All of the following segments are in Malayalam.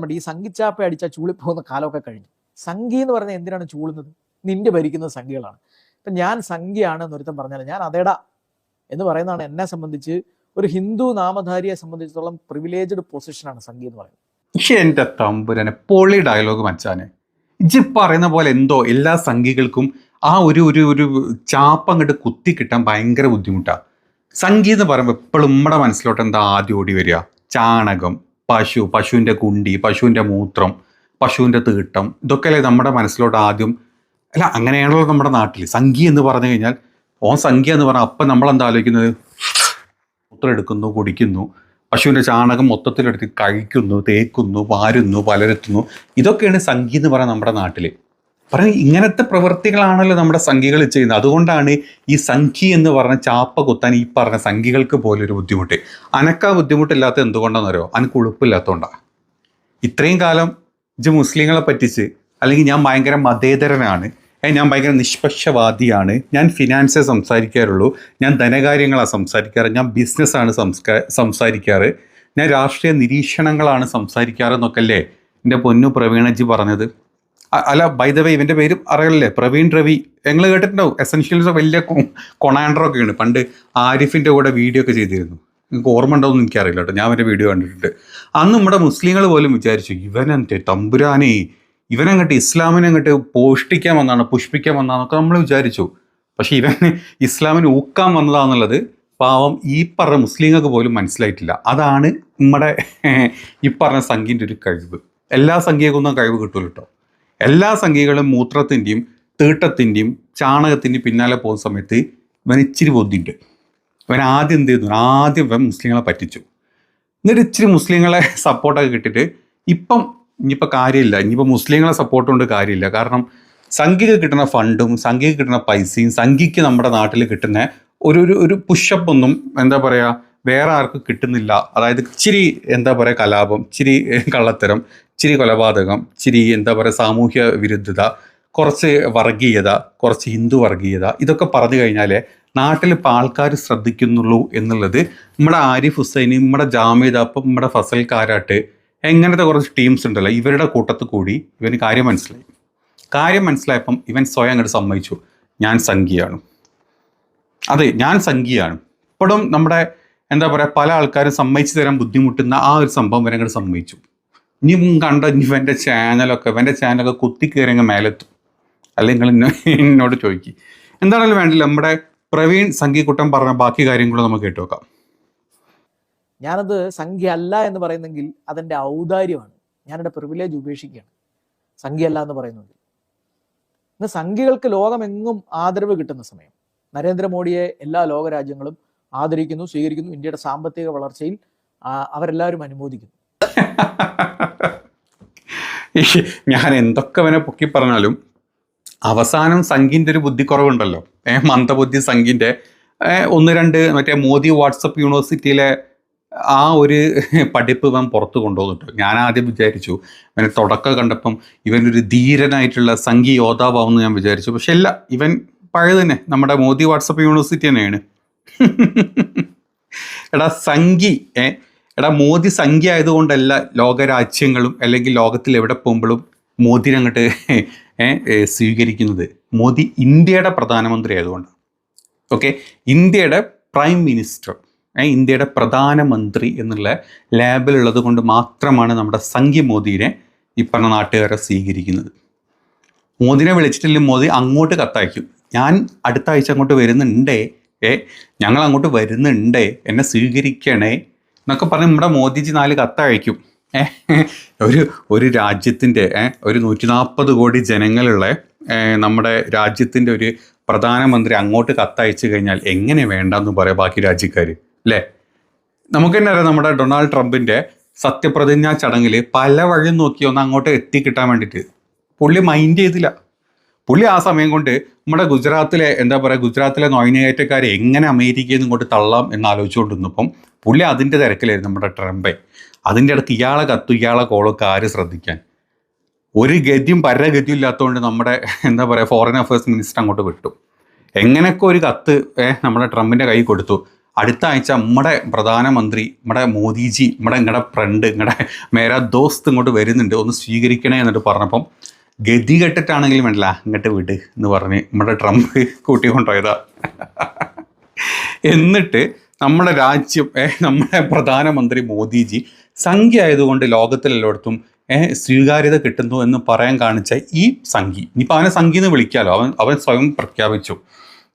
നമ്മുടെ ഈ സംഘിച്ചാപ്പ അടിച്ച ചൂളിപ്പോകുന്ന കാലമൊക്കെ കഴിഞ്ഞു. സംഘി എന്ന് പറഞ്ഞാൽ എന്തിനാണ് ചൂളുന്നത്? നിന്റെ ഭരിക്കുന്ന സംഘികളാണ്. ഇപ്പം ഞാൻ സംഘിയാണ് എന്നൊരുത്തം പറഞ്ഞാൽ ഞാൻ അതേടാ എന്ന് പറയുന്നതാണ് എന്നെ സംബന്ധിച്ച് ഒരു ഹിന്ദു നാമധാരിയെ സംബന്ധിച്ചിടത്തോളം പ്രിവിലേജ്ഡ് പൊസിഷനാണ് സംഘി എന്ന് പറയുന്നത്. എന്റെ തമ്പുരനെ പൊളി ഡയലോഗ് മച്ചാനെ. ഇജി പറയുന്ന പോലെ എന്തോ എല്ലാ സംഘികൾക്കും ആ ഒരു ഒരു ഒരു ചാപ്പം അങ്ങോട്ട് കുത്തി കിട്ടാൻ ഭയങ്കര ബുദ്ധിമുട്ടാണ് സംഗീതം പറയുമ്പോൾ എപ്പോഴും നമ്മുടെ മനസ്സിലോട്ട് എന്താ ആദ്യം ഓടി വരിക? ചാണകം. പശു പശുവിന്റെ കുണ്ടി പശുവിന്റെ മൂത്രം പശുവിന്റെ തീട്ടം ഇതൊക്കെയല്ലേ നമ്മുടെ മനസ്സിലോട്ട് ആദ്യം അല്ല അങ്ങനെയാണല്ലോ നമ്മുടെ നാട്ടിൽ സംഖ്യ എന്ന് പറഞ്ഞു കഴിഞ്ഞാൽ ഓൻ സംഖ്യ എന്ന് പറഞ്ഞാൽ അപ്പം നമ്മൾ എന്താ ആലോചിക്കുന്നത്? മൂത്രം എടുക്കുന്നു കുടിക്കുന്നു. പശുവിന്റെ ചാണകം മൊത്തത്തിലെടുത്ത് കഴിക്കുന്നു തേക്കുന്നു വാരുന്നു പലരെത്തുന്നു. ഇതൊക്കെയാണ് സംഖ്യ എന്ന് പറയുന്നത് നമ്മുടെ നാട്ടിൽ പറയും ഇങ്ങനത്തെ പ്രവൃത്തികളാണല്ലോ നമ്മുടെ സംഖികൾ ചെയ്യുന്നത്. അതുകൊണ്ടാണ് ഈ സംഖി എന്ന് പറഞ്ഞ ചാപ്പ കുത്താൻ ഈ പറഞ്ഞ സംഖികൾക്ക് പോലൊരു ബുദ്ധിമുട്ട്. അനക്ക ബുദ്ധിമുട്ടില്ലാത്ത എന്തുകൊണ്ടാണെന്നറിയോ? അനക്ക് ഉളുപ്പില്ലാത്തതുകൊണ്ടാണ് ഇത്രയും കാലം ഇജ് മുസ്ലിങ്ങളെ പറ്റിച്ച് അല്ലെങ്കിൽ ഞാൻ ഭയങ്കര മതേതരനാണ് ഞാൻ ഭയങ്കര നിഷ്പക്ഷവാദിയാണ് ഞാൻ ഫിനാൻസേ സംസാരിക്കാറുള്ളൂ ഞാൻ ധനകാര്യങ്ങളാണ് സംസാരിക്കാറ് ഞാൻ ബിസിനസ്സാണ് സംസ്കാ സംസാരിക്കാറ് ഞാൻ രാഷ്ട്രീയ നിരീക്ഷണങ്ങളാണ് സംസാരിക്കാറെന്നൊക്കെ അല്ലേ? എന്റെ പൊന്നു പ്രവീണജി പറഞ്ഞത്. അല്ല ബൈ ദ വേ ഇവന്റെ പേര് അറിയില്ലേ പ്രവീൺ രവി. ഞങ്ങൾ കേട്ടിട്ടുണ്ടാവും. എസെൻഷ്യൽസ് വലിയ കൊണാൻഡറൊക്കെയാണ് പണ്ട് ആരിഫിന്റെ കൂടെ വീഡിയോ ഒക്കെ ചെയ്തിരുന്നു. നിങ്ങൾക്ക് ഓർമ്മ ഉണ്ടോയെന്ന് എനിക്കറിയില്ല കേട്ടോ. ഞാൻ അവന്റെ വീഡിയോ കണ്ടിട്ടുണ്ട്. അന്ന് നമ്മുടെ മുസ്ലിങ്ങൾ പോലും വിചാരിച്ചു ഇവനെന്നിട്ട് തമ്പുരാനെ ഇവനങ്ങട്ട് ഇസ്ലാമിനെ അങ്ങട്ട് പോഷ്ടിക്കാൻ വന്നാണ് പുഷ്പിക്കാൻ വന്നാന്നൊക്കെ നമ്മൾ വിചാരിച്ചു. പക്ഷെ ഇവൻ ഇസ്ലാമിന് ഊക്കാൻ വന്നതാന്നുള്ളത് പാവം ഈ പറഞ്ഞ മുസ്ലിങ്ങൾക്ക് പോലും മനസ്സിലായിട്ടില്ല. അതാണ് നമ്മുടെ ഈ പറഞ്ഞ സംഖ്യന്റെ ഒരു കഴിവ്. എല്ലാ സംഖ്യക്കൊന്നും കഴിവ് കിട്ടുമല്ലോ കേട്ടോ. എല്ലാ സംഖ്യകളും മൂത്രത്തിന്റെയും തീട്ടത്തിന്റെയും ചാണകത്തിന്റെയും പിന്നാലെ പോകുന്ന സമയത്ത് ഇവൻ ഇച്ചിരി ബുദ്ധിയുണ്ട്. ഇവൻ ആദ്യം എന്ത് ചെയ്യുന്നു ആദ്യം ഇവൻ മുസ്ലിങ്ങളെ പറ്റിച്ചു. എന്നിട്ട് ഇച്ചിരി മുസ്ലിങ്ങളെ സപ്പോർട്ടൊക്കെ കിട്ടിയിട്ട് ഇപ്പം ഇനിയിപ്പോൾ കാര്യമില്ല. ഇനിയിപ്പോൾ മുസ്ലിങ്ങളെ സപ്പോർട്ട് കൊണ്ട് കാര്യമില്ല. കാരണം സംഖ്യക്ക് കിട്ടുന്ന ഫണ്ടും സംഖ്യക്ക് കിട്ടുന്ന പൈസയും സംഖ്യയ്ക്ക് നമ്മുടെ നാട്ടിൽ കിട്ടുന്ന ഒരു ഒരു ഒരു പുഷപ്പ് ഒന്നും എന്താ പറയുക വേറെ ആർക്കും കിട്ടുന്നില്ല. അതായത് ഇച്ചിരി എന്താ പറയുക കലാപം ഇച്ചിരി കള്ളത്തരം ഇച്ചിരി കൊലപാതകം ഇച്ചിരി എന്താ പറയുക സാമൂഹ്യ വിരുദ്ധത കുറച്ച് വർഗീയത കുറച്ച് ഹിന്ദു വർഗീയത ഇതൊക്കെ പറഞ്ഞു കഴിഞ്ഞാൽ നാട്ടിൽ ഇപ്പോൾ ആൾക്കാർ ശ്രദ്ധിക്കുന്നുള്ളൂ എന്നുള്ളത് നമ്മുടെ ആരിഫ് ഹുസൈൻ നമ്മുടെ ജാമിദ അപ്പം നമ്മുടെ ഫസൽ കാരാട്ട് എങ്ങനത്തെ കുറച്ച് ടീംസ് ഉണ്ടല്ലോ ഇവരുടെ കൂട്ടത്തിൽ കൂടി ഇവന് കാര്യം മനസ്സിലായി. കാര്യം മനസ്സിലായപ്പം ഇവൻ സ്വയം അങ്ങോട്ട് സമ്മതിച്ചു. ഞാൻ സംഖ്യയാണ് അതെ ഞാൻ സംഖ്യയാണ് ഇപ്പോഴും നമ്മുടെ എന്താ പറയുക പല ആൾക്കാരും സമ്മതിച്ചു തരാൻ ബുദ്ധിമുട്ടുന്ന ആ ഒരു സംഭവം വരെ അങ്ങോട്ട് സമ്മതിച്ചു. ഇനി കണ്ട ഇവന്റെ ചാനലൊക്കെ ഇവന്റെ ചാനലൊക്കെ കുത്തി കയറി അങ്ങ് മേലെത്തും അല്ലെങ്കിൽ എന്നോട് ചോദിക്കും. എന്താണെങ്കിലും വേണ്ടില്ല നമ്മുടെ പ്രവീൺ സംഗീകുട്ടൻ പറഞ്ഞ ബാക്കി കാര്യങ്ങളും നമുക്ക് കേട്ടു നോക്കാം ഞാനത് സംഖ്യ അല്ല എന്ന് പറയുന്നെങ്കിൽ അതെന്റെ ഔദാര്യമാണ്. ഞാനെന്റെ പ്രിവിലേജ് ഉപേക്ഷിക്കുകയാണ്. സംഖ്യ അല്ല എന്ന് പറയുന്നത് ഇന്ന് സംഖ്യകൾക്ക് ലോകമെങ്ങും ആദരവ് കിട്ടുന്ന സമയം. നരേന്ദ്രമോദിയെ എല്ലാ ലോകരാജ്യങ്ങളും ആദരിക്കുന്നു സ്വീകരിക്കുന്നു. ഇന്ത്യയുടെ സാമ്പത്തിക വളർച്ചയിൽ അവരെല്ലാവരും അനുമോദിക്കുന്നു. ഞാൻ എന്തൊക്കെ അവനെ പൊക്കി പറഞ്ഞാലും അവസാനം സംഘിന്റെ ഒരു ബുദ്ധിക്കുറവുണ്ടല്ലോ. ഏഹ് മന്ദബുദ്ധി സംഘിന്റെ ഒന്ന് രണ്ട് മറ്റേ മോദി വാട്സപ്പ് യൂണിവേഴ്സിറ്റിയിലെ ആ ഒരു പഠിപ്പ് ഇവൻ പുറത്ത് കൊണ്ടുപോകുന്നുണ്ട് ഞാൻ ആദ്യം വിചാരിച്ചു ഇവനെ തുടക്കം കണ്ടപ്പം ഇവനൊരു ധീരനായിട്ടുള്ള സംഘി യോദ്ധാവാവെന്ന് ഞാൻ വിചാരിച്ചു. പക്ഷെ അല്ല ഇവൻ പഴയ തന്നെ നമ്മുടെ മോദി വാട്സപ്പ് യൂണിവേഴ്സിറ്റി തന്നെയാണ്. എടാ സംഘി ഏ എടാ മോദി സംഖ്യ ആയതുകൊണ്ടല്ല ലോകരാജ്യങ്ങളും അല്ലെങ്കിൽ ലോകത്തിൽ എവിടെ പോകുമ്പോഴും മോദിനെ അങ്ങോട്ട് സ്വീകരിക്കുന്നത്. മോദി ഇന്ത്യയുടെ പ്രധാനമന്ത്രി ആയതുകൊണ്ട് ഓക്കെ? ഇന്ത്യയുടെ പ്രൈം മിനിസ്റ്റർ ഇന്ത്യയുടെ പ്രധാനമന്ത്രി എന്നുള്ള ലാബിലുള്ളത് കൊണ്ട് മാത്രമാണ് നമ്മുടെ സംഖ്യ മോദിനെ ഈ പറഞ്ഞ നാട്ടുകാരെ സ്വീകരിക്കുന്നത്. മോദിനെ വിളിച്ചിട്ടില്ല മോദി അങ്ങോട്ട് കത്തയക്കും. ഞാൻ അടുത്ത ആഴ്ച അങ്ങോട്ട് വരുന്നുണ്ടേ ഏ ഞങ്ങൾ അങ്ങോട്ട് വരുന്നുണ്ടേ എന്നെ സ്വീകരിക്കണേ എന്നൊക്കെ പറഞ്ഞ് നമ്മുടെ മോദിജി നാല് കത്തയക്കും. ഒരു ഒരു രാജ്യത്തിന്റെ ഒരു നൂറ്റി നാൽപ്പത് കോടി ജനങ്ങളുള്ള നമ്മുടെ രാജ്യത്തിന്റെ ഒരു പ്രധാനമന്ത്രി അങ്ങോട്ട് കത്തയച്ചു കഴിഞ്ഞാൽ എങ്ങനെ വേണ്ടെന്ന് പറയാം ബാക്കി രാജ്യക്കാർ അല്ലേ? നമുക്ക് തന്നെ അറിയാം നമ്മുടെ ഡൊണാൾഡ് ട്രംപിന്റെ സത്യപ്രതിജ്ഞാ ചടങ്ങിൽ പല വഴിയും നോക്കി ഒന്ന് അങ്ങോട്ട് എത്തിക്കിട്ടാൻ വേണ്ടിയിട്ട്. പുള്ളി മൈൻഡ് ചെയ്തില്ല. പുള്ളി ആ സമയം കൊണ്ട് നമ്മുടെ ഗുജറാത്തിലെ എന്താ പറയുക ഗുജറാത്തിലെ നോയിനേറ്റക്കാരെ എങ്ങനെ അമേരിക്കയിൽ നിന്ന് ഇങ്ങോട്ട് തള്ളാം എന്ന് ആലോചിച്ചുകൊണ്ടിരുന്നപ്പം പുള്ളി അതിന്റെ തിരക്കിലായിരുന്നു നമ്മുടെ ട്രംപെ. അതിന്റെ ഇടയ്ക്ക് ഇയാളെ കത്തു ഇയാളെ കോളൊക്കെ ആര് ശ്രദ്ധിക്കാൻ? ഒരു ഗതിയും പരഗതിയും ഇല്ലാത്തതുകൊണ്ട് നമ്മുടെ എന്താ പറയുക ഫോറിൻ അഫയേഴ്സ് മിനിസ്റ്റർ അങ്ങോട്ട് വിട്ടു. എങ്ങനെയൊക്കെ ഒരു കത്ത് നമ്മുടെ ട്രംപിന്റെ കൈ കൊടുത്തു. അടുത്ത ആഴ്ച നമ്മുടെ പ്രധാനമന്ത്രി നമ്മുടെ മോദിജി നമ്മുടെ നിങ്ങളുടെ ഫ്രണ്ട് നിങ്ങളുടെ മേരാ ദോസ്ത് ഇങ്ങോട്ട് വരുന്നുണ്ട് ഒന്ന് സ്വീകരിക്കണേ എന്നിട്ട് പറഞ്ഞപ്പം ഗതി കെട്ടിട്ടാണെങ്കിലും വേണ്ടില്ല. അങ്ങോട്ട് വിട് എന്ന് പറഞ്ഞ് നമ്മുടെ ട്രംപ് കൂട്ടിക്കൊണ്ടുപോയതാ എന്നിട്ട് നമ്മുടെ രാജ്യം നമ്മുടെ പ്രധാനമന്ത്രി മോദിജി സംഖ്യ ആയതുകൊണ്ട് ലോകത്തിലെല്ലായിടത്തും സ്വീകാര്യത കിട്ടുന്നു എന്ന് പറയാൻ കാണിച്ച ഈ സംഖ്യ. ഇനിയിപ്പോൾ അവനെ സംഖ്യ എന്ന് വിളിക്കാലോ? അവൻ അവൻ സ്വയം പ്രഖ്യാപിച്ചു.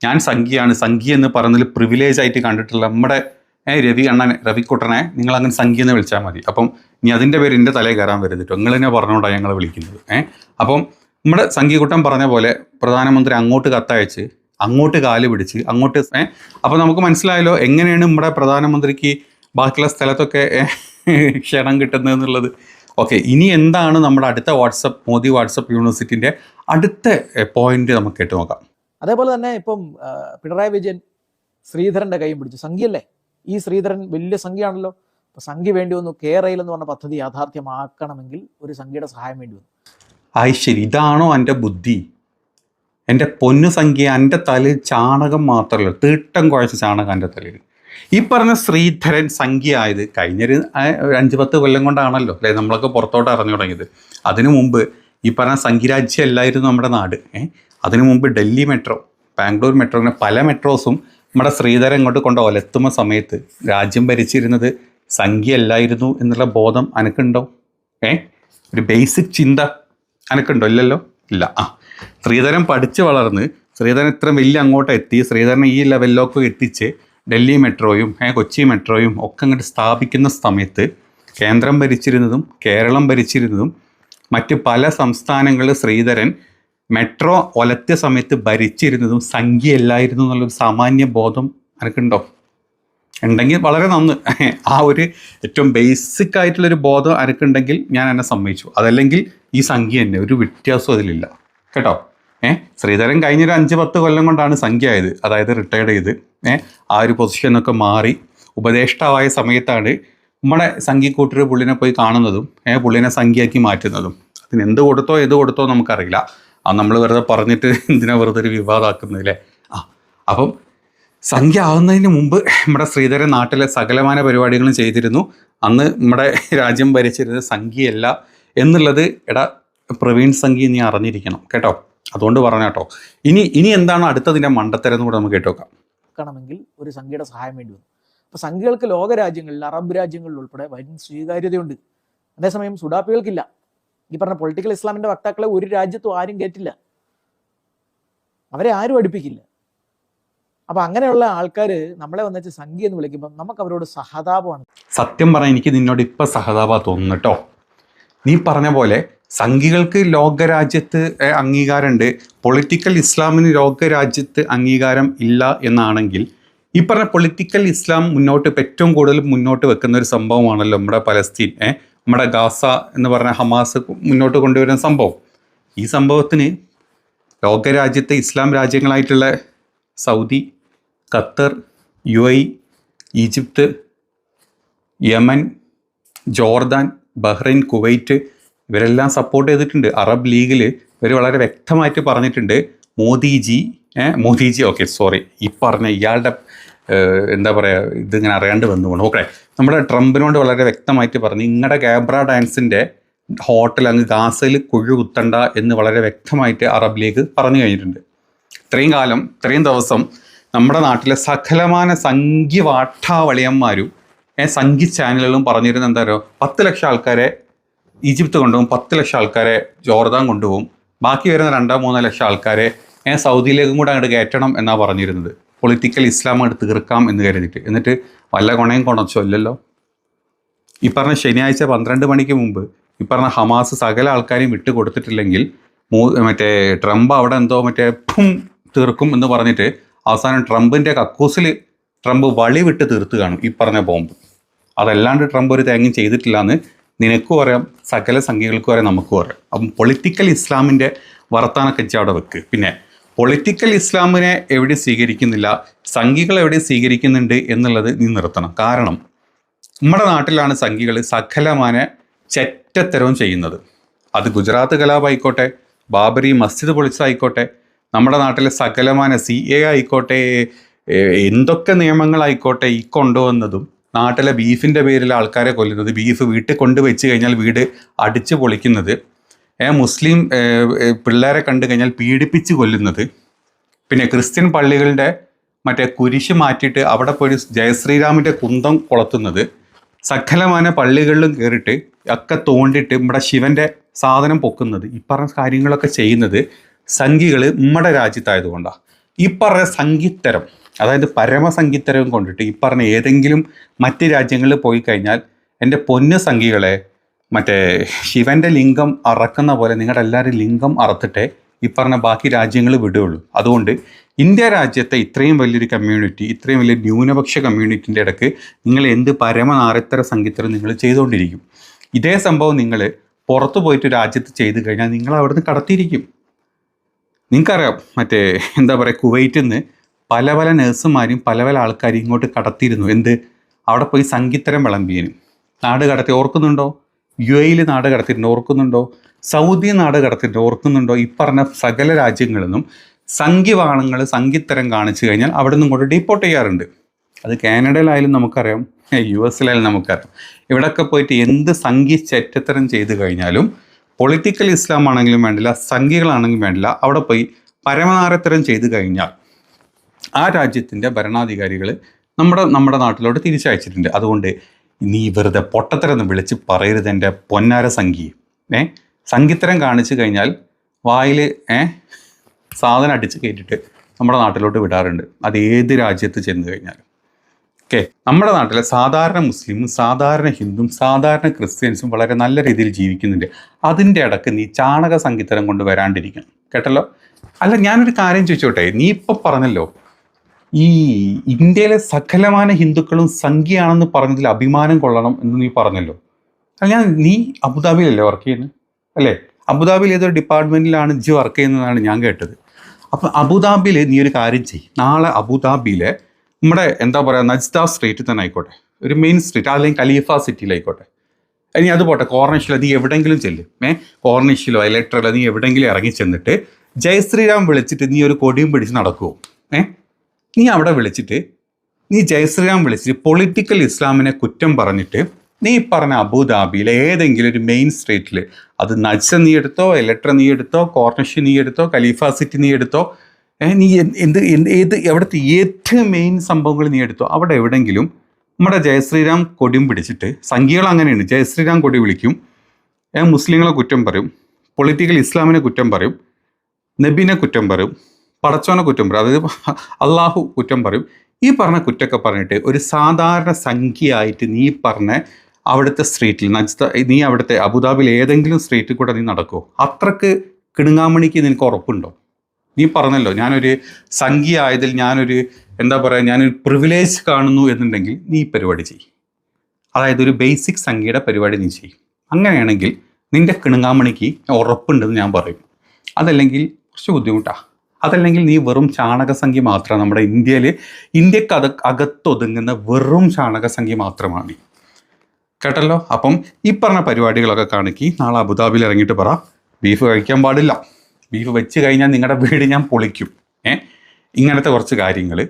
ഞാൻ സംഖ്യയാണ്. സംഖ്യ എന്ന് പറയുന്നതിൽ പ്രിവിലേജ് ആയിട്ട് കണ്ടിട്ടുള്ള നമ്മുടെ രവി അണ്ണനെ രവിക്കുട്ടനെ നിങ്ങൾ അങ്ങനെ സംഖ്യ എന്ന് വിളിച്ചാൽ മതി. അപ്പം ഇനി അതിന്റെ പേര് എന്റെ തലയിൽ കയറാൻ വരുന്നിട്ടോ നിങ്ങൾ തന്നെ പറഞ്ഞുകൊണ്ടാണ് ഞങ്ങൾ വിളിക്കുന്നത്. ഏഹ് അപ്പം നമ്മുടെ സംഖ്യക്കുട്ടൻ പറഞ്ഞ പോലെ പ്രധാനമന്ത്രി അങ്ങോട്ട് കത്തയച്ച് അങ്ങോട്ട് കാൽ പിടിച്ച് അങ്ങോട്ട് ഏഹ് അപ്പോൾ നമുക്ക് മനസ്സിലായല്ലോ എങ്ങനെയാണ് നമ്മുടെ പ്രധാനമന്ത്രിക്ക് ബാക്കിയുള്ള സ്ഥലത്തൊക്കെ ക്ഷണം കിട്ടുന്നത് എന്നുള്ളത്. ഓക്കെ ഇനി എന്താണ് നമ്മുടെ അടുത്ത വാട്സപ്പ് മോദി വാട്സപ്പ് യൂണിവേഴ്സിറ്റിന്റെ അടുത്ത പോയിന്റ് നമുക്ക് കേട്ട് നോക്കാം. അതേപോലെ തന്നെ ഇപ്പം പിണറായി വിജയൻ ശ്രീധരന്റെ കൈയും പിടിച്ചു. സംഖ്യല്ലേ ഈ ശ്രീധരൻ വലിയ സംഖ്യയാണല്ലോ അപ്പൊ സംഖ്യ വേണ്ടി വന്നു കേരയിൽ എന്ന് പറഞ്ഞ പദ്ധതി യാഥാർത്ഥ്യമാക്കണമെങ്കിൽ ഒരു സംഖ്യയുടെ സഹായം വേണ്ടി വന്നു. ആയി ശരി ഇതാണോ എന്റെ ബുദ്ധി? എന്റെ പൊന്നു സംഖ്യ എന്റെ തലയിൽ ചാണകം മാത്രമല്ല തീട്ടം കുഴച്ച ചാണകം എന്റെ തലയിൽ. ഈ പറഞ്ഞ ശ്രീധരൻ സംഖ്യ ആയത് കഴിഞ്ഞൊരു അഞ്ച് പത്ത് കൊല്ലം കൊണ്ടാണല്ലോ അല്ലെ? നമ്മളൊക്കെ പുറത്തോട്ട് അറിഞ്ഞു തുടങ്ങിയത്. അതിനു മുമ്പ് ഈ പറഞ്ഞ സംഖ്യരാജ്യം അല്ലായിരുന്നു നമ്മുടെ നാട് ഏഹ് അതിനു മുമ്പ് ഡൽഹി മെട്രോ ബാംഗ്ലൂർ മെട്രോ അങ്ങനെ പല മെട്രോസും നമ്മുടെ ശ്രീധരൻ ഇങ്ങോട്ട് കൊണ്ട് ഒലത്തുന്ന സമയത്ത് രാജ്യം ഭരിച്ചിരുന്നത് സംഖ്യ അല്ലായിരുന്നു എന്നുള്ള ബോധം അനക്കുണ്ടോ? ഏ? ഒരു ബേസിക് ചിന്ത അനക്കുണ്ടോ? ഇല്ലല്ലോ? ഇല്ല. ആ. ശ്രീധരൻ പഠിച്ച് വളർന്ന് ശ്രീധരൻ ഇത്ര വലിയ അങ്ങോട്ട് എത്തി. ശ്രീധരൻ ഈ ലെവലിലൊക്കെ എത്തിച്ച് ഡൽഹി മെട്രോയും കൊച്ചി മെട്രോയും ഒക്കെ അങ്ങോട്ട് സ്ഥാപിക്കുന്ന സമയത്ത് കേന്ദ്രം ഭരിച്ചിരുന്നതും കേരളം ഭരിച്ചിരുന്നതും മറ്റ് പല സംസ്ഥാനങ്ങളിൽ ശ്രീധരൻ മെട്രോ ഒലത്തിയ സമയത്ത് ഭരിച്ചിരുന്നതും സംഖ്യയല്ലായിരുന്നു എന്നുള്ളൊരു സാമാന്യ ബോധം എനിക്കുണ്ടോ ഉണ്ടെങ്കിൽ വളരെ നന്ന്. ആ ഒരു ഏറ്റവും ബേസിക് ആയിട്ടുള്ളൊരു ബോധം അനക്കുണ്ടെങ്കിൽ ഞാൻ എന്നെ സമ്മതിച്ചു. അതല്ലെങ്കിൽ ഈ സംഖ്യ തന്നെ ഒരു വ്യത്യാസവും അതിലില്ല. കേട്ടോ? ഏഹ് ശ്രീധരൻ കഴിഞ്ഞൊരു അഞ്ച് പത്ത് കൊല്ലം കൊണ്ടാണ് സംഖ്യ ആയത്. അതായത് റിട്ടയർഡ് ചെയ്ത് ഏഹ് ആ ഒരു പൊസിഷനൊക്കെ മാറി. ഉപദേഷ്ടാവായ സമയത്താണ് നമ്മുടെ സംഖ്യക്കൂട്ടർ പുള്ളിനെ പോയി കാണുന്നതും ഏഹ് പുള്ളിനെ സംഖ്യയാക്കി മാറ്റുന്നതും. അതിന് എന്ത് കൊടുത്തോ ഏത് കൊടുത്തോ നമുക്കറിയില്ല. അത് നമ്മൾ വെറുതെ പറഞ്ഞിട്ട് എന്തിനാ വെറുതെ ഒരു വിവാദമാക്കുന്നതില്ലേ? ആ. അപ്പം സംഖ്യ ആവുന്നതിന് മുമ്പ് നമ്മുടെ ശ്രീധരൻ നാട്ടിലെ സകലമാന പരിപാടികളും ചെയ്തിരുന്നു. അന്ന് നമ്മുടെ രാജ്യം ഭരിച്ചിരുന്നത് സംഖ്യയല്ല എന്നുള്ളത് എടാ പ്രവീൺ സംഖ്യ നീ അറിഞ്ഞിരിക്കണം കേട്ടോ? അതുകൊണ്ട് പറഞ്ഞ കേട്ടോ. ഇനി ഇനി എന്താണ് അടുത്തതിന്റെ മണ്ടത്തരം എന്ന് കൂടെ നമുക്ക് കേട്ടോക്കാം. ആക്കണമെങ്കിൽ ഒരു സംഖ്യയുടെ സഹായം വേണ്ടി വന്നു. അപ്പൊ സംഖ്യകൾക്ക് ലോകരാജ്യങ്ങളിൽ അറബ് രാജ്യങ്ങളിൽ ഉൾപ്പെടെ വൻ സ്വീകാര്യതയുണ്ട്. അതേസമയം സുഡാപ്പികൾക്കില്ല. ഈ പറഞ്ഞ പൊളിറ്റിക്കൽ ഇസ്ലാമിന്റെ വക്താക്കളെ ഒരു രാജ്യത്തും ആരും കേട്ടില്ല അവരെ ആരും അടുപ്പിക്കില്ല. അപ്പൊ അങ്ങനെയുള്ള ആൾക്കാർ നമ്മളെ വന്നിച്ച് സംഖ്യ എന്ന് വിളിക്കുമ്പോൾ നമുക്ക് അവരോട് സഹതാപമാണ്. സത്യം പറയാൻ എനിക്ക് നിന്നോട് ഇപ്പൊ സഹതാപ തോന്നുന്നു കേട്ടോ നീ പറഞ്ഞ പോലെ സംഘികൾക്ക് ലോകരാജ്യത്ത് അംഗീകാരമുണ്ട് പൊളിറ്റിക്കൽ ഇസ്ലാമിന് ലോകരാജ്യത്ത് അംഗീകാരം ഇല്ല എന്നാണെങ്കിൽ ഈ പറഞ്ഞ പൊളിറ്റിക്കൽ ഇസ്ലാം മുന്നോട്ട് ഏറ്റവും കൂടുതൽ മുന്നോട്ട് വെക്കുന്ന ഒരു സംഭവമാണല്ലോ നമ്മുടെ പലസ്തീൻ നമ്മുടെ ഗാസ എന്ന് പറഞ്ഞ ഹമാസ് മുന്നോട്ട് കൊണ്ടുവരുന്ന സംഭവം. ഈ സംഭവത്തിന് ലോകരാജ്യത്തെ ഇസ്ലാം രാജ്യങ്ങളായിട്ടുള്ള Saudi Qatar UAE Egypt Yemen Jordan Bahrain Kuwait ഇവരെല്ലാം സപ്പോർട്ട് ചെയ്തിട്ടുണ്ട്. അറബ് ലീഗിൽ ഇവർ വളരെ വ്യക്തമായിട്ട് പറഞ്ഞിട്ടുണ്ട്. മോദിജി മോദിജി ഓക്കെ സോറി ഈ പറഞ്ഞ ഇയാളുടെ എന്താ പറയുക ഇതിങ്ങനെ അറിയാണ്ട് വന്നു പോകണം ഓക്കെ നമ്മുടെ ട്രംപിനോട് വളരെ വ്യക്തമായിട്ട് പറഞ്ഞു. നിങ്ങളുടെ ഗാബ്ര ഡാൻസിന്റെ ഹോട്ടൽ അങ്ങ് ഗാസയിൽ കുഴു കുത്തണ്ട എന്ന് വളരെ വ്യക്തമായിട്ട് അറബ് ലീഗ് പറഞ്ഞു കഴിഞ്ഞിട്ടുണ്ട്. ഇത്രയും കാലം ഇത്രയും ദിവസം നമ്മുടെ നാട്ടിലെ സകലമാന സംഖ്യ വാട്ടാവളിയന്മാരും സംഖ്യ ചാനലുകളും പറഞ്ഞിരുന്ന എന്താ പറയുക പത്ത് ലക്ഷം ആൾക്കാരെ ഈജിപ്ത് കൊണ്ടുപോകും പത്ത് ലക്ഷം ആൾക്കാരെ ജോർദാൻ കൊണ്ടുപോകും ബാക്കി വരുന്ന രണ്ടോ മൂന്നോ ലക്ഷം ആൾക്കാരെ ഏ, സൗദിയിലേക്കും കൂടെ അങ്ങോട്ട് കയറ്റണം എന്നാണ് പറഞ്ഞിരുന്നത്. പൊളിറ്റിക്കൽ ഇസ്ലാം അങ്ങോട്ട് തീർക്കാം എന്ന് കരുതിയിട്ട്. എന്നിട്ട് വല്ല കൊണയും കൊണച്ചോ ഇല്ലല്ലോ? ഈ പറഞ്ഞ ശനിയാഴ്ച പന്ത്രണ്ട് മണിക്ക് മുമ്പ് ഈ പറഞ്ഞ ഹമാസ് സകല ആൾക്കാരെയും വിട്ട് കൊടുത്തിട്ടില്ലെങ്കിൽ മറ്റേ ട്രംപ് അവിടെ എന്തോ മറ്റേ തീർക്കും എന്ന് പറഞ്ഞിട്ട് അവസാനം ട്രംപിന്റെ കക്കൂസിൽ ട്രംപ് വളി വിട്ട് തീർത്തുകയാണ് കാണും ഈ പറഞ്ഞ ബോംബ്. അതല്ലാണ്ട് ട്രംപ് ഒരു തേങ്ങയും ചെയ്തിട്ടില്ല എന്ന് നിനക്കും അറിയാം സകല സംഖ്യകൾക്കും അറിയാം നമുക്കും അറിയാം. അപ്പം പൊളിറ്റിക്കൽ ഇസ്ലാമിന്റെ വർത്താനൊക്കെ അവിടെ വെക്ക്. പിന്നെ പൊളിറ്റിക്കൽ ഇസ്ലാമിനെ എവിടെ സ്വീകരിക്കുന്നില്ല സംഖ്യകൾ എവിടെ സ്വീകരിക്കുന്നുണ്ട് എന്നുള്ളത് നീ നിർത്തണം. കാരണം നമ്മുടെ നാട്ടിലാണ് സംഖ്യകൾ സകലമാന ചെറ്റത്തരവും ചെയ്യുന്നത്. അത് ഗുജറാത്ത് കലാപായിക്കോട്ടെ ബാബറി മസ്ജിദ് പൊളിച്ചതായിക്കോട്ടെ നമ്മുടെ നാട്ടിലെ സകലമാന സി എ ആയിക്കോട്ടെ എന്തൊക്കെ നിയമങ്ങളായിക്കോട്ടെ ഈ കൊണ്ടുവന്നതും നാട്ടിലെ ബീഫിന്റെ പേരിൽ ആൾക്കാരെ കൊല്ലുന്നത് ബീഫ് വീട്ടിൽ കൊണ്ടുവച്ച് കഴിഞ്ഞാൽ വീട് അടിച്ച് പൊളിക്കുന്നത് മുസ്ലിം പിള്ളേരെ കണ്ടു കഴിഞ്ഞാൽ പീഡിപ്പിച്ച് കൊല്ലുന്നത് പിന്നെ ക്രിസ്ത്യൻ പള്ളികളുടെ മറ്റേ കുരിശ് മാറ്റിയിട്ട് അവിടെ പോയി ജയശ്രീരാമിന്റെ കുന്തം കൊളത്തുന്നത് സകലമാന പള്ളികളിലും കയറിയിട്ട് ഒക്കെ തോണ്ടിയിട്ട് നമ്മുടെ ശിവന്റെ സാധനം പൊക്കുന്നത് ഈ പറഞ്ഞ കാര്യങ്ങളൊക്കെ ചെയ്യുന്നത് സംഘികൾ നമ്മുടെ രാജ്യത്തായതുകൊണ്ടാണ് ഈ പറഞ്ഞ സംഗീത്തരം അതായത് പരമസംഗീത്തരം കൊണ്ടിട്ട് ഈ പറഞ്ഞ ഏതെങ്കിലും മറ്റ് രാജ്യങ്ങളിൽ പോയി കഴിഞ്ഞാൽ എന്റെ പൊന്നു സംഘികളെ മറ്റേ ശിവന്റെ ലിംഗം അറക്കുന്ന പോലെ നിങ്ങളുടെ എല്ലാവരും ലിംഗം അറത്തിട്ടേ ഈ പറഞ്ഞ ബാക്കി രാജ്യങ്ങൾ വിടുകയുള്ളൂ അതുകൊണ്ട് ഇന്ത്യ രാജ്യത്തെ ഇത്രയും വലിയൊരു കമ്മ്യൂണിറ്റി ഇത്രയും വലിയ ന്യൂനപക്ഷ കമ്മ്യൂണിറ്റിന്റെ ഇടയ്ക്ക് നിങ്ങൾ എന്ത് പരമനാരത്തര സംഗീതം നിങ്ങൾ ചെയ്തുകൊണ്ടിരിക്കും. ഇതേ സംഭവം നിങ്ങൾ പുറത്തു പോയിട്ട് രാജ്യത്ത് ചെയ്തു കഴിഞ്ഞാൽ നിങ്ങൾ അവിടുന്ന് കടത്തിയിരിക്കും. നിങ്ങൾക്കറിയാം മറ്റേ എന്താ പറയുക കുവൈറ്റിൽ നിന്ന് പല പല നഴ്സുമാരും പല പല ആൾക്കാരും ഇങ്ങോട്ട് കടത്തിയിരുന്നു. എന്ത്? അവിടെ പോയി സംഗീത്തരം വിളമ്പിയനും. നാട് കടത്തി ഓർക്കുന്നുണ്ടോ? യു എയിൽ നാട് കടത്തിയിട്ടുണ്ട് ഓർക്കുന്നുണ്ടോ? സൗദി നാട് കടത്തിയിട്ടുണ്ട് ഓർക്കുന്നുണ്ടോ? ഈ പറഞ്ഞ സകല രാജ്യങ്ങളിൽ നിന്നും സംഘിവാണങ്ങൾ സംഗീത്തരം കാണിച്ചു കഴിഞ്ഞാൽ അവിടെ നിന്ന് ഇങ്ങോട്ട് ഡീപ്പോർട്ട് ചെയ്യാറുണ്ട്. അത് കാനഡയിലായാലും നമുക്കറിയാം യു എസിലായാലും നമുക്കറിയാം. ഇവിടെയൊക്കെ പോയിട്ട് എന്ത് സംഘി ചെറ്റത്തരം ചെയ്തു കഴിഞ്ഞാലും പൊളിറ്റിക്കൽ ഇസ്ലാം ആണെങ്കിലും വേണ്ടില്ല സംഘികളാണെങ്കിലും വേണ്ടില്ല അവിടെ പോയി പരമനാരത്തരം ചെയ്തു കഴിഞ്ഞാൽ ആ രാജ്യത്തിന്റെ ഭരണാധികാരികൾ നമ്മുടെ നമ്മുടെ നാട്ടിലോട്ട് തിരിച്ചയച്ചിട്ടുണ്ട്. അതുകൊണ്ട് നീ വെറുതെ പൊട്ടത്തരം വിളിച്ച് പറയരുത് എന്റെ പൊന്നാര സംഘി. ഏ? സംഗീതരം കാണിച്ചു കഴിഞ്ഞാൽ വായിൽ ഏ? സാധനം അടിച്ച് കയറ്റിട്ട് നമ്മുടെ നാട്ടിലോട്ട് വിടാറുണ്ട്. അത് ഏത് രാജ്യത്ത് ചെന്ന് കഴിഞ്ഞാലും. ഓക്കെ നമ്മുടെ നാട്ടിലെ സാധാരണ മുസ്ലിമും സാധാരണ ഹിന്ദുവും സാധാരണ ക്രിസ്ത്യൻസും വളരെ നല്ല രീതിയിൽ ജീവിക്കുന്നുണ്ട്. അതിന്റെ ഇടയ്ക്ക് നീ ചാണക സംഗീതം കൊണ്ട് വരാണ്ടിരിക്കണം. കേട്ടല്ലോ? അല്ല ഞാനൊരു കാര്യം ചോദിച്ചോട്ടെ? നീ ഇപ്പം പറഞ്ഞല്ലോ ഈ ഇന്ത്യയിലെ സകലമാന ഹിന്ദുക്കളും സംഖ്യയാണെന്ന് പറഞ്ഞതിൽ അഭിമാനം കൊള്ളണം എന്ന് നീ പറഞ്ഞല്ലോ. അല്ല ഞാൻ നീ അബുദാബിയിലല്ലേ വർക്ക് ചെയ്യുന്നത് അല്ലേ? അബുദാബിയിൽ ഏതൊരു ഡിപ്പാർട്ട്മെന്റിലാണ് ജി വർക്ക് ചെയ്യുന്നതാണ് ഞാൻ കേട്ടത്. അപ്പം അബുദാബിയിൽ നീ ഒരു കാര്യം ചെയ്യും. നാളെ അബുദാബിയിലെ നമ്മുടെ എന്താ പറയുക നജ്ദ സ്ട്രീറ്റിൽ തന്നെ ആയിക്കോട്ടെ. ഒരു മെയിൻ സ്ട്രീറ്റ് അല്ലെങ്കിൽ ഖലീഫ സിറ്റിയിലായിക്കോട്ടെ ഇനി അത് പോട്ടെ കോർണിഷിലോ നീ എവിടെയെങ്കിലും ചെല്ലും. ഏ? കോർണിഷിലോ ഇലക്ട്രലോ നീ എവിടെയെങ്കിലും ഇറങ്ങി ചെന്നിട്ട് ജയശ്രീരാം വിളിച്ചിട്ട് നീ ഒരു കൊടിയും പിടിച്ച് നടക്കുമോ ഏ? നീ അവിടെ വിളിച്ചിട്ട് നീ ജയശ്രീറാം വിളിച്ചിട്ട് പൊളിറ്റിക്കൽ ഇസ്ലാമിനെ കുറ്റം പറഞ്ഞിട്ട് നീ പറഞ്ഞ അബുദാബിയിലെ ഏതെങ്കിലും ഒരു മെയിൻ സ്ട്രീറ്റിൽ അത് നജ്സ നീ എടുത്തോ ഇലക്ട്ര നീ എടുത്തോ കോർണിഷ് നീ എടുത്തോ ഖലീഫ സിറ്റി നീ എടുത്തോ നീ എന്ത് ഏത് എവിടുത്തെ ഏറ്റവും മെയിൻ സംഭവങ്ങൾ നീ എടുത്തു? അവിടെ എവിടെയെങ്കിലും നമ്മുടെ ജയശ്രീരാം കൊടിയും പിടിച്ചിട്ട് സംഖ്യകൾ അങ്ങനെയാണ് ജയശ്രീരാം കൊടി വിളിക്കും. മുസ്ലിങ്ങളെ കുറ്റം പറയും. പൊളിറ്റിക്കൽ ഇസ്ലാമിനെ കുറ്റം പറയും. നബിനെ കുറ്റം പറയും. പടച്ചോനെ കുറ്റം പറയും. അതായത് അള്ളാഹു കുറ്റം പറയും. ഈ പറഞ്ഞ കുറ്റമൊക്കെ പറഞ്ഞിട്ട് ഒരു സാധാരണ സംഖ്യയായിട്ട് നീ പറഞ്ഞ അവിടുത്തെ സ്ട്രീറ്റിൽ നജ്ത നീ അവിടുത്തെ അബുദാബിയിൽ ഏതെങ്കിലും സ്ട്രീറ്റിൽ കൂടെ നീ നടക്കുമോ അത്രയ്ക്ക് കിണുങ്ങാമണിക്ക് നിനക്ക് ഉറപ്പുണ്ടോ? നീ പറഞ്ഞല്ലോ ഞാനൊരു സംഖ്യ ആയതിൽ ഞാനൊരു എന്താ പറയുക ഞാനൊരു പ്രിവിലേജ് കാണുന്നു എന്നുണ്ടെങ്കിൽ നീ പരിപാടി ചെയ്യും. അതായത് ഒരു ബേസിക് സംഖ്യയുടെ പരിപാടി നീ ചെയ്യും. അങ്ങനെയാണെങ്കിൽ നിന്റെ കിണുങ്ങാമണിക്ക് ഉറപ്പുണ്ടെന്ന് ഞാൻ പറയും. അതല്ലെങ്കിൽ കുറച്ച് ബുദ്ധിമുട്ടാണ് അതല്ലെങ്കിൽ നീ വെറും ചാണകസംഖ്യ മാത്രമാണ് നമ്മുടെ ഇന്ത്യയിൽ ഇന്ത്യയ്ക്ക് അത് അകത്തൊതുങ്ങുന്ന വെറും ചാണകസംഖ്യ മാത്രമാണ്. നീ. കേട്ടല്ലോ? അപ്പം ഈ പറഞ്ഞ പരിപാടികളൊക്കെ കാണിക്കി. നാളെ അബുദാബിയിൽ ഇറങ്ങിയിട്ട് പറ. ബീഫ് കഴിക്കാൻ പാടില്ല. ബീഫ് വെച്ച് കഴിഞ്ഞാൽ നിങ്ങളുടെ വീട് ഞാൻ പൊളിക്കും. ഏ? ഇങ്ങനത്തെ കുറച്ച് കാര്യങ്ങൾ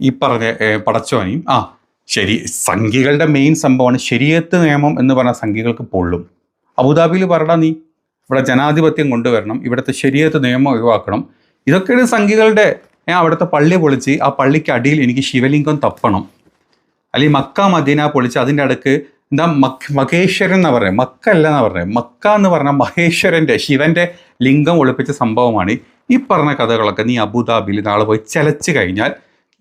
ഈ പറഞ്ഞ പടച്ചോനെയും ആ ശരി സംഖ്യകളുടെ മെയിൻ സംഭവമാണ് ശരിയത്ത് നിയമം എന്ന് പറഞ്ഞ സംഖ്യകൾക്ക് പൊള്ളും. അബുദാബിയിൽ പറടാ നീ. ഇവിടെ ജനാധിപത്യം കൊണ്ടുവരണം ഇവിടുത്തെ ശരിയത്ത് നിയമം ഒഴിവാക്കണം. ഇതൊക്കെയാണ് സംഖ്യകളുടെ ഞാൻ അവിടുത്തെ പള്ളി പൊളിച്ച് ആ പള്ളിക്ക് അടിയിൽ എനിക്ക് ശിവലിംഗം തപ്പണം. അല്ലെങ്കിൽ മക്ക മദീന പൊളിച്ച് അതിന്റെ അടുക്ക് എന്താ മക് മഹേശ്വരൻ എന്ന് പറയുന്നത്? മക്ക അല്ല എന്ന് പറഞ്ഞത് മക്ക എന്ന് പറഞ്ഞാൽ മഹേശ്വരന്റെ ശിവന്റെ ലിംഗം ഒളിപ്പിച്ച സംഭവമാണ്. ഈ പറഞ്ഞ കഥകളൊക്കെ നീ അബുദാബിയിൽ നാളെ പോയി ചലച്ച് കഴിഞ്ഞാൽ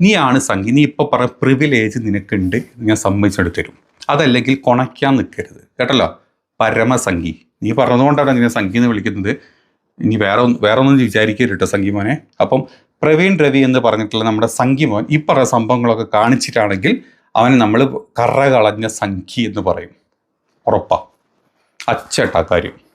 നീയാണ് സംഗി. നീ ഇപ്പോൾ പറഞ്ഞ പ്രിവിലേജ് നിനക്കുണ്ട് ഞാൻ സമ്മതിച്ചെടുത്ത് തരും. അതല്ലെങ്കിൽ കൊണയ്ക്കാൻ നിൽക്കരുത്. കേട്ടല്ലോ? പരമസംഗി. നീ പറഞ്ഞതുകൊണ്ടാണ് നിന്നെ സംഗി എന്ന് വിളിക്കുന്നത്. ഇനി വേറെ ഒന്ന് വേറെ ഒന്നും വിചാരിക്കരുത് കേട്ടോ സംഖ്യമോനെ അപ്പം പ്രവീൺ രവി എന്ന് പറഞ്ഞിട്ടുള്ള നമ്മുടെ സംഖ്യമോൻ ഈ പറഞ്ഞ സംഭവങ്ങളൊക്കെ കാണിച്ചിട്ടാണെങ്കിൽ അവനെ നമ്മൾ കറ കളഞ്ഞ സംഖ്യ എന്ന് പറയും. ഉറപ്പാ. അച്ചട്ട കാര്യം.